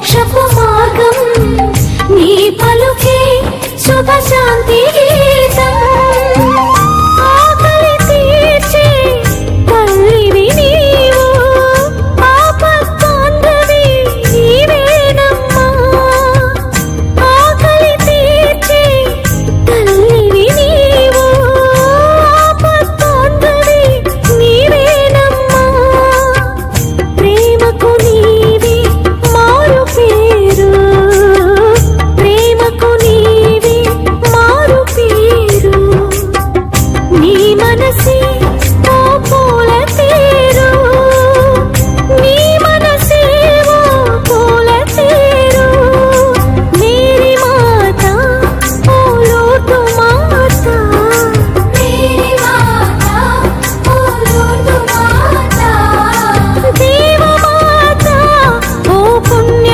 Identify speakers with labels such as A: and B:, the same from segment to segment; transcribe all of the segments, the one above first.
A: మోక్షపు మార్గం నీ పలుకే శుభశాంతి.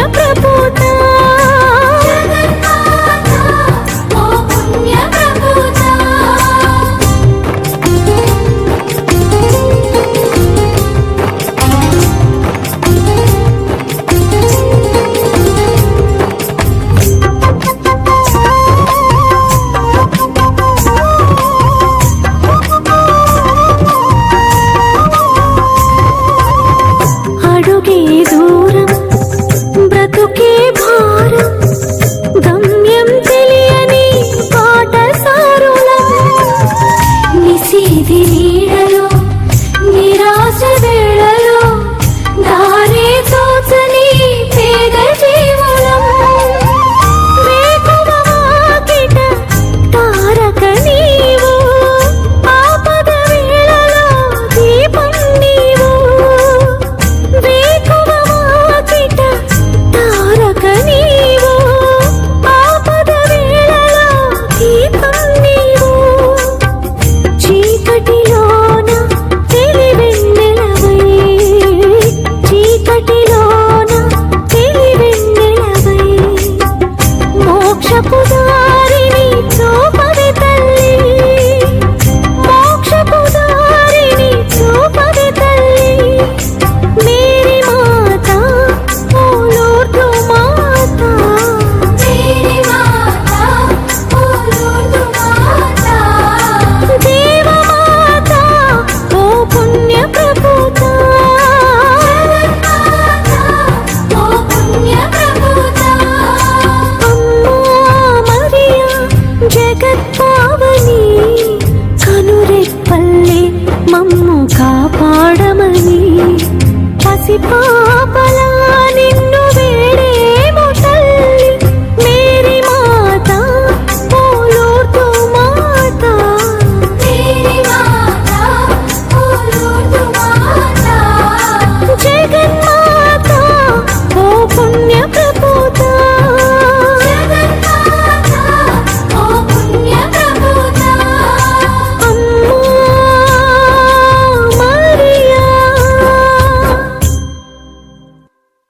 A: ప్రభ జగత్పావని కనురెప్పల్లి మమ్ము కాపాడమని పసిపా